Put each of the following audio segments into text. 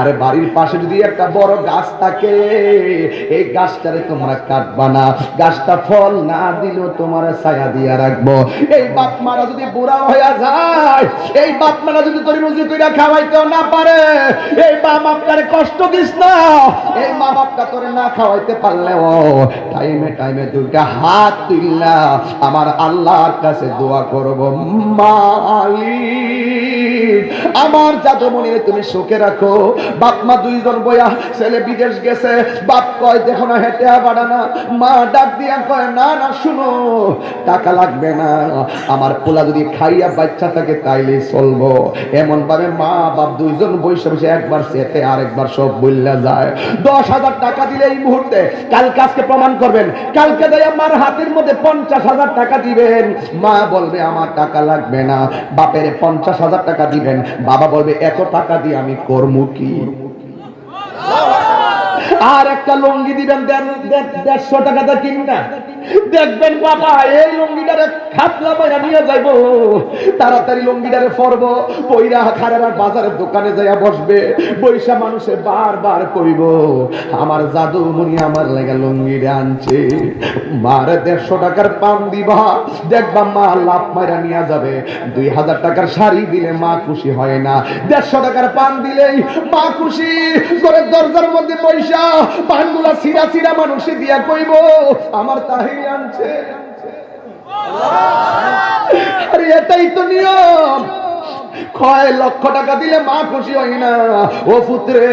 আরে বাড়ির পাশে যদি একটা বড় গাছ থাকে, এই গাছটারে তোমরা কাটবা না। গাছটা ফল না দিলেও তোমার ছায়া দিয়া রাখব। এই বাপ মারা যদি বুড়া হইয়া যায়, এই বাপ মারা যদি তোর রুজি কইরা খাওয়াইতেও না পারে, এই মা বাপটারে কষ্ট দিস না। এই মা বাপটা তোরে না খাওয়াইতে পারলেও টাইমে টাইমে দুইটা হাত তুললা আমার আল্লাহর কাছে দোয়া করব, মালিক। আমার জাদুমণিরে তুমি সুখে রাখো। বাপ মা দুইজন বয়া ছেলে বিদেশ গেছে। বাপ কয়, দেখো না, হেঁটে বাড়া না। মা ডাক দিয়া কয়, না না, শুনো, টাকা লাগবে না। আমার পোলা যদি খাইয়া বাচ্চা থাকে তাইলে চলবো। এমন ভাবে মা, বাপ দুইজন বসে বসে একবার সেতে আরেকবার সব বললা যায়। দশ হাজার টাকা দিলে এই মুহূর্তে কালকে আজকে প্রমাণ করবেন। কালকে দেয় আমার হাতের মধ্যে পঞ্চাশ হাজার টাকা দিবেন। মা বলবে, আমার টাকা লাগবে না। বাপের পঞ্চাশ হাজার টাকা দিবেন বাবা বলবে, এত টাকা দিয়ে আমি কর্ম কি? আর একটা লঙ্গি দিবেন দেড়শো টাকা টাকাতে কিনা দেখবেন, বাবা, এই লুঙ্গিটারে খাতলা বাইরা নিয়ে যাইবো। তাড়াতাড়ি লুঙ্গিটারে ফরব। পইরা খারার বাজারের দোকানে যাইয়া বসবে। বৈশা মানুষে বারবার কইব, আমার জাদু মুনি আমার লাগা লুঙ্গিটা আনছে। মার দেড়শো টাকার পান দিবা। দেখবা মা লাভ মাইরা নিয়ে যাবে। দুই হাজার টাকার শাড়ি দিলে মা খুশি হয় না। দেড়শো টাকার পান দিলেই মা খুশি। করে দরজার মধ্যে পয়সা পানগুলা সিরা সিরা মানুষে দিয়া কইব, আমার তাহি এটাই তো নিয়ম। কয় লক্ষ টাকা দিলে মা খুশি না। ও পুত্রে,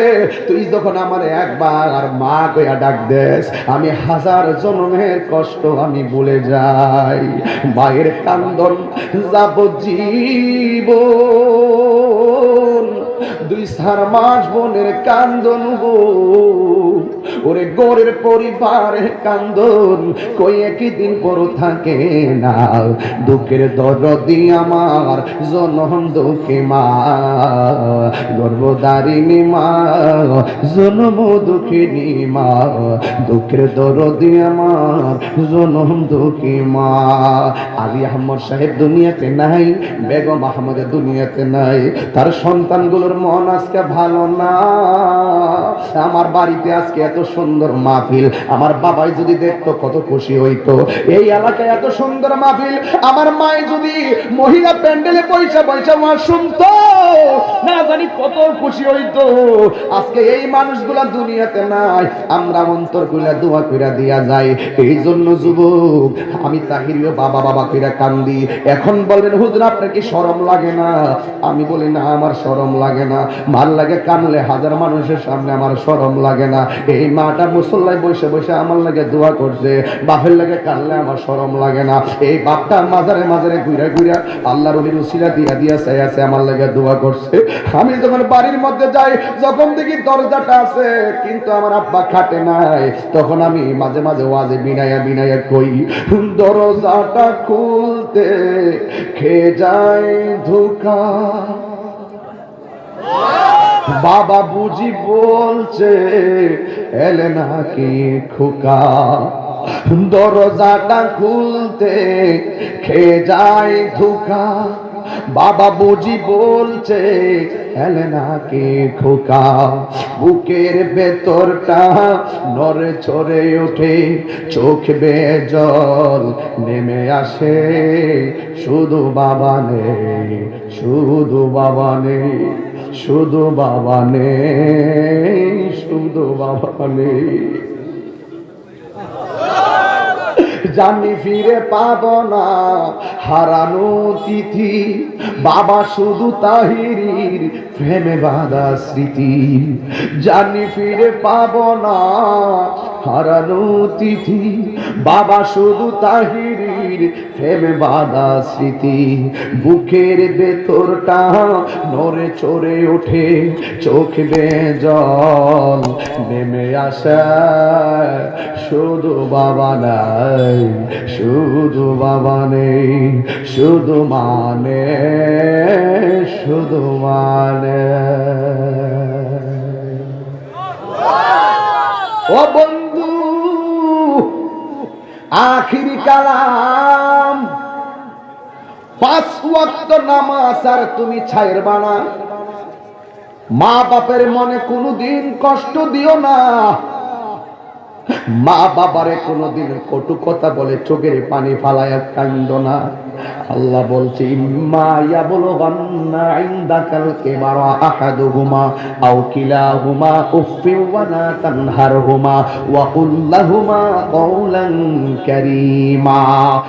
তুই যখন আমার একবার আর মা কইয়া ডাক দেস, আমি হাজার জন্মের কষ্ট আমি ভুলে যাই। মায়ের কান্দন যাব জীবন দুই সার মাস বোনের কান্দন গো। ওরে গোরের পরিবারের কান্দন, কই একই দিন পর থাকে না। দুঃখের দরদি আমার জনম দুঃখে মা। গর্ভদারিণী মা, জনম দুঃখিনী মা। দুঃখের দরদি আমার জনম দুঃখী মা। আলী আহমদ সাহেব দুনিয়াতে নাই, বেগম আহমদের দুনিয়াতে নাই। তার সন্তানগুলোর মন আজকে ভালো না। আমার বাড়িতে আজকে এত সুন্দর মাহফিল, আমার বাবাই যদি দেখতো কত খুশি হইতো। এই এলাকায় এত সুন্দর মাহফিল, আমার মায় যদি মহিলা প্যান্ডেলে পয়সা পয়সা মা শুনতো, না জানি কত খুশি হইতো। আজকে এই মানুষগুলা দুনিয়াতে নাই, আমরা অন্তর কইলা দোয়া কইরা দিয়া যাই। এই জন্য যুবক, আমি তাহিরিও বাবা বাবা কইরা কান্দি। এখন বলবেন, হুজুর, আপনার কি শরম লাগে না? আমি বলি, না, আমার শরম লাগে না। মার লাগে কানলে হাজার মানুষের সামনে আমার শরম লাগে না। এই মাটা মুসল্লায় বসে বসে আমার লাগে দোয়া করছে। বাপের লাগে কানলে আমার সরম লাগে না। এই বাপটা মাজারে মাজারে ঘুরে ঘুরে আল্লাহ রবির উসিলা দিয়া দিয়া চাই আছে, আমার লাগে দোয়া করছে। আমি যখন বাড়ির মধ্যে যাই, যখন দেখি দরজাটা আছে, কিন্তু আমার আব্বা খাটে নাই, তখন আমি মাঝে মাঝে ওয়াজে বিনায়া বিনায়া কই, দরজাটা খুলতে খেয়ে যায় ধোকা? বাবা বুঝি বলছে এলে নাকি খোকা? দরজাটা খুলতে খেয়ে যায় ধোকা? বাবা বুঝি বলছে এলে নাকি খোকা? বুকের ভেতরটা নরে চড়ে ওঠে, চোখ বে জল নেমে আসে। শুধু বাবা নেই, শুধু বাবা নেই। শুধু বাবা নেই শুধু বাবা নেই। জানি ফিরে পাব না। হারানো তিথি, বাবা শুধু তাহিরির প্রেমে বাধা স্মৃতি। জানি ফিরে পাব না। হারানো তিথি, বাবা শুধু তাহিরির প্রেমে বাধা স্মৃতি। বুকের ভেতরটা নড়ে চড়ে ওঠে, চোখ জল নেমে আসা। শুধু বাবা নাই। শুধু বাবা নেই, শুধু মানে শুধু মানে ও বন্ধু, আখিরি কালাম, পাঁচ ওয়াক্ত নামাজ আর তুমি ছায়ের বানা মা বাপের মনে কোনোদিন কষ্ট দিও না। মা বাবারে কোনোদিন কটু কথা বলে চোখের পানি ফালায় কান্দ না। আল্লাহ বলছে, ইম্মা ইয়াবলুগান্না ইনদাকাল কিবারা বারো আও হুমা উফফি ওয়া লা তানহারহুমা ওয়া হুমা লাহুমা কওলান কারীমা।